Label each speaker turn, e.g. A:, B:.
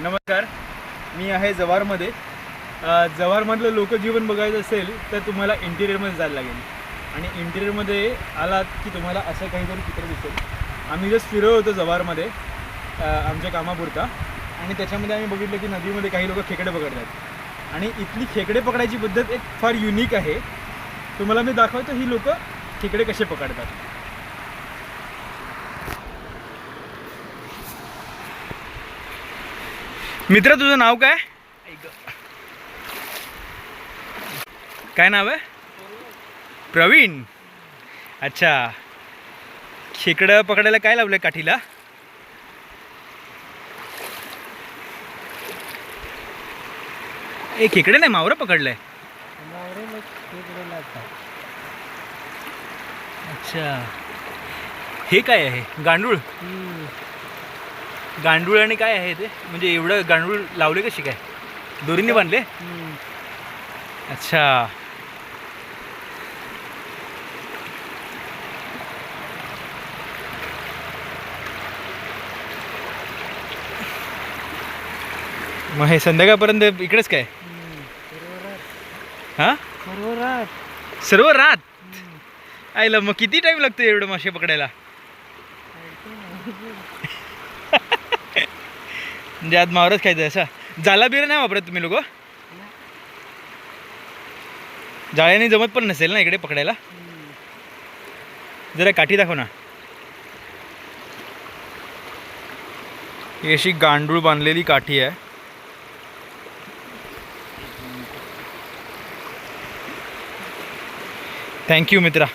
A: नमस्कार. मी आहे जव्हारमध्ये. अ, जव्हारमधलं लोकजीवन बघायचं असेल तर तुम्हाला इंटिरियरमध्ये जायला लागेल. आणि इंटिरियरमध्ये आलात की तुम्हाला असं काहीतरी चित्र दिसेल. आम्ही जस्ट फिरलो होतो जव्हारमध्ये आमच्या कामापुरता. आणि त्याच्यामध्ये आम्ही बघितलं की नदीमध्ये काही लोक खेकडे पकडतात. आणि इथली खेकडे पकडायची पद्धत एक फार युनिक आहे. तुम्हाला मी दाखवतो ही लोकं खेकडे कसे पकडतात. मित्र तुझं नाव काय? काय नाव आहे? प्रवीण. अच्छा. खेकडं पकडायला काय लावलंय काठीला? ए खेकडे नाही मावरं पकडलंय. अच्छा. हे काय आहे? गांडूळ? गांडूळ आणि काय आहे ते? म्हणजे एवढं गांडूळ लावले कशी काय? दोरीने बांधले? अच्छा. मग हे संध्याकाळपर्यंत इकडेच काय? हा? सर्व रात? आयला मग किती टाइम लागतो एवढं मासे पकडायला? म्हणजे आज मावरच खायचं असा. जाला बिर नाही वापरत तुम्ही लोक? जाळ्याने जमत पण नसेल ना इकडे पकडायला? जरा काठी दाखव ना. ही अशी गांडूळ बांधलेली काठी आहे. थँक्यू मित्रा.